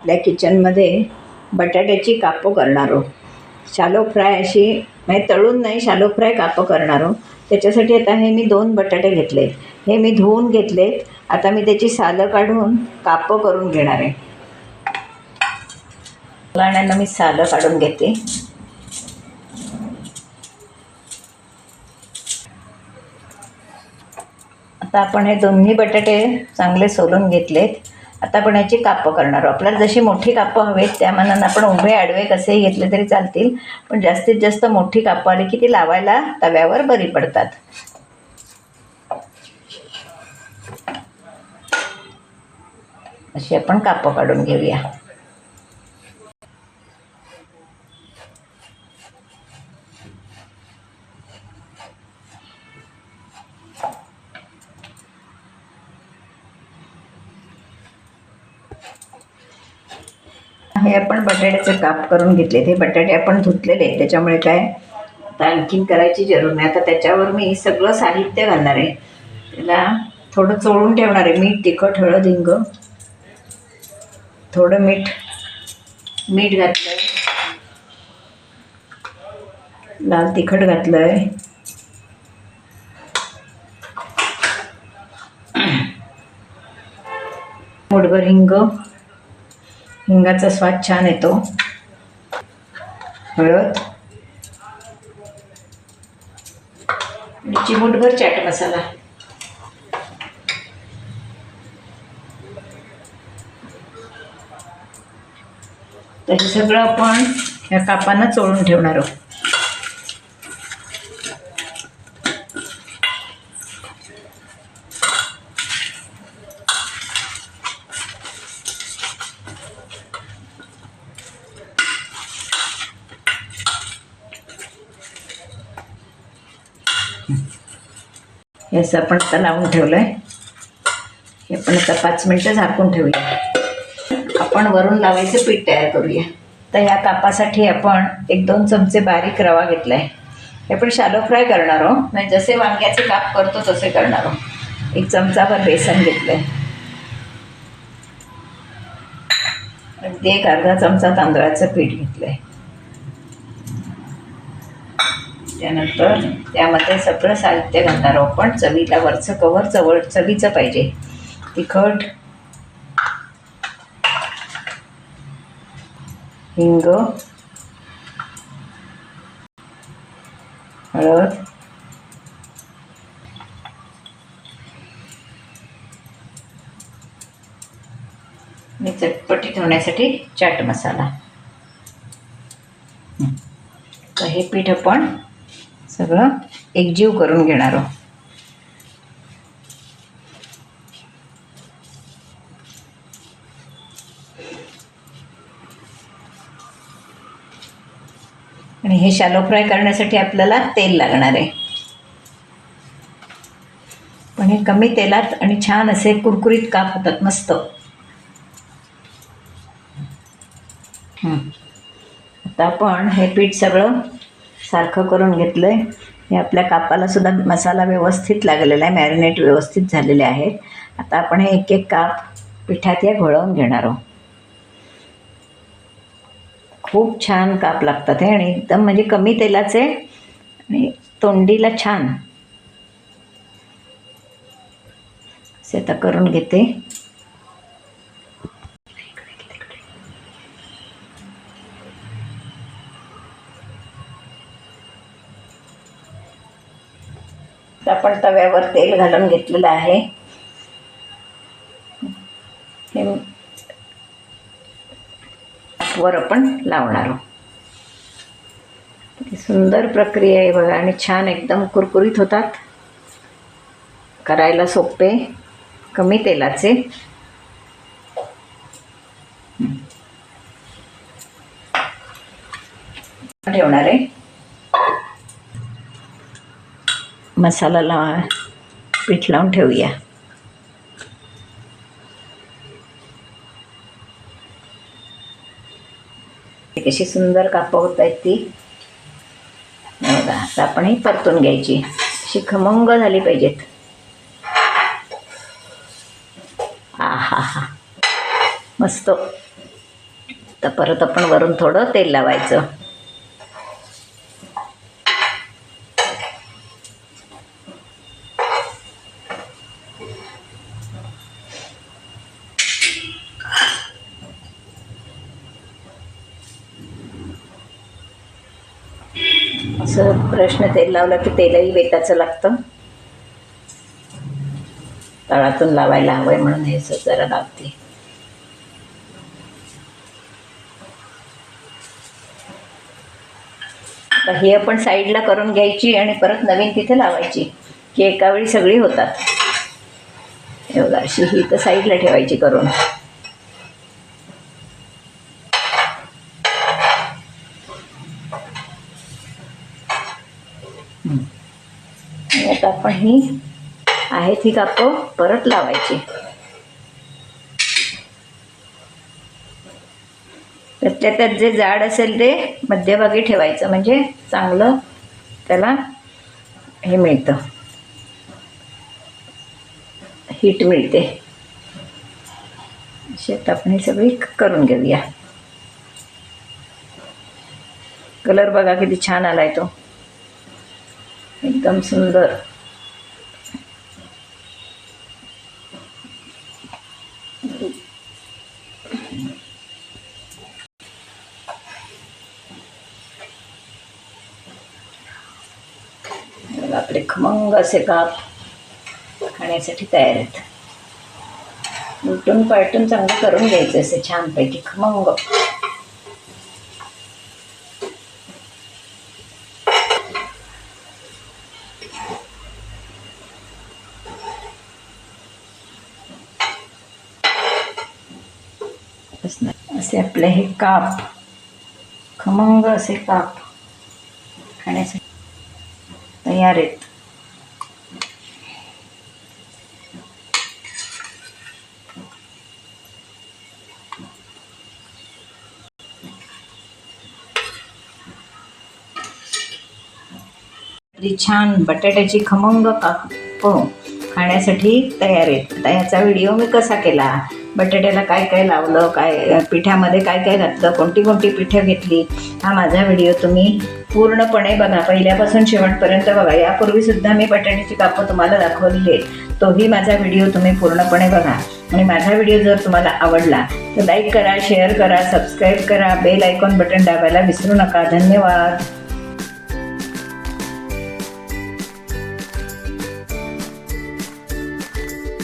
आपल्या किचनमध्ये बटाट्याची कापं करणार आहोत. शालो फ्राय अशी म्हणजे तळून नाही शालो फ्राय कापं करणार आहोत. त्याच्यासाठी आता हे मी दोन बटाटे घेतले. हे मी धुवून घेतलेत. आता मी त्याची सालं काढून कापं करून घेणार आहे. गाण्यानं मी सालं काढून घेते. आता आपण हे दोन्ही बटाटे चांगले सोलून घेतलेत. आता आपण याची कापं करणार आहोत. आपल्याला जशी मोठी कापं हवीत त्या मानानं आपण उभे आडवे कसेही घेतले तरी चालतील पण जास्तीत जास्त मोठी कापं आली की ती लावायला तव्यावर बरी पडतात. अशी आपण कापं काढून घेऊया. हे आपण बटाट्याचे काप करून घेतले हे बटाटे आपण धुतलेले आहेत. त्याच्यामुळे काय? आता आणखीन करायची जरूर नाही. आता त्याच्यावर मी सगळं साहित्य घालणार आहे. त्याला थोडं चोळून ठेवणार आहे. मीठ तिखट हळद हिंग. थोडं मीठ मीठ घातलं आहे लाल तिखट घातलं आहे मोडभर हिंग. हिंगाचा स्वाद छान येतो. हळद. चिमूटभर चाट मसाला. तर हे सगळं आपण ह्या कापांना चोळून ठेवणार आहोत. हे असं आपण आता लावून ठेवलं आहे हे पण आता पाच मिनटं झाकून ठेवूया. आपण वरून लावायचं पीठ तयार करूया. तर ह्या कापासाठी आपण एक दोन चमचे बारीक रवा घेतला आहे हे आपण शालो फ्राय करणार आहोत म्हणजे जसे वांग्याचे काप करतो तसे करणार आहोत एक चमचाभर बेसन घेतलं आहे अगदी एक अर्धा चमचा तांदळाचं पीठ घेतलं आहे त्यानंतर त्यामध्ये सगळं साहित्य घालणार आहोत पण चवीला वरचं कवर चवळ चवीचं पाहिजे. तिखट हिंग हळद आणि चटपटीत होण्यासाठी चाट मसाला. तर हे पीठ आपण सगळं एकजीव करून घेणार आहोत. आणि हे शालो फ्राय करण्यासाठी आपल्याला तेल लागणार आहे. पण हे कमी तेलात आणि छान असे कुरकुरीत काप होतात मस्त. आता आपण हे पीठ सगळं सारखं करून घेतलं आहे हे आपल्या कापाला सुद्धा मसाला व्यवस्थित लागलेला आहे मॅरिनेट व्यवस्थित झालेले आहेत. आता आपण हे एक एक काप पिठात या घोळवून घेणार आहोत. खूप छान काप लागतात हे आणि एकदम म्हणजे कमी तेलाचे आणि तोंडीला छान. असे आता करून घेते. आपण तव्यावर तेल घालून घेतलेलं आहे. हे वर आपण लावणार आहोत. सुंदर प्रक्रिया आहे बघा आणि छान एकदम कुरकुरीत होतात. करायला सोपे कमी तेलाचे. ठेवणार आहे. मसाला लावा पीठ लावून ठेवूया. कशी सुंदर कापं होत आहेत ती. बघा आता आपण ही परतून घ्यायची. अशी खमंग झाली पाहिजेत. आहा हा हा मस्त. तर परत आपण वरून थोडं तेल लावायचं. असं प्रश्न तेल लावला की तेलही वेताचं लागतं. तळातून लावायला हवंय म्हणून हे जरा लावते आता ही आपण साईडला करून घ्यायची आणि परत नवीन तिथे लावायची की एका वेळी सगळी होतात. एवढा अशी ही तर साईडला ठेवायची करून. आपण ही आहे ती कापं परत लावायची. त्यातल्या त्यात जे जाड असेल ते मध्यभागी ठेवायचं म्हणजे चांगलं त्याला हे मिळतं. हीट मिळते. शेत आपण ही सगळी करून घेऊया. कलर बघा किती छान आलाय तो. एकदम सुंदर. ते खमंग असे काप खाण्यासाठी तयार आहेत. उलटून पालटून चांगलं करून घ्यायचं असे छानपैकी खमंग. असे आपले हे काप खमंग असे काप खाण्यासाठी तयार आहेत. तरी छान बटाट्याची खमंग काप हो, खाण्यासाठी तयार आहेत. आता याचा व्हिडिओ मी कसा केला? बटाट्याला काय काय लावलं? काय पिठामध्ये काय काय घातलं? कोणती कोणती पिठं घेतली? हा माझा व्हिडिओ तुम्ही पूर्णपणे बघा. पहिल्यापासून शेवटपर्यंत बघा. यापूर्वीसुद्धा मी बटाट्याची कापं तुम्हाला दाखवलेली आहेत. तोही माझा व्हिडिओ तुम्ही पूर्णपणे बघा. आणि माझा व्हिडिओ जर तुम्हाला आवडला तर लाईक करा शेअर करा सबस्क्राईब करा. बेल आयकॉन बटन दाबायला विसरू नका. धन्यवाद.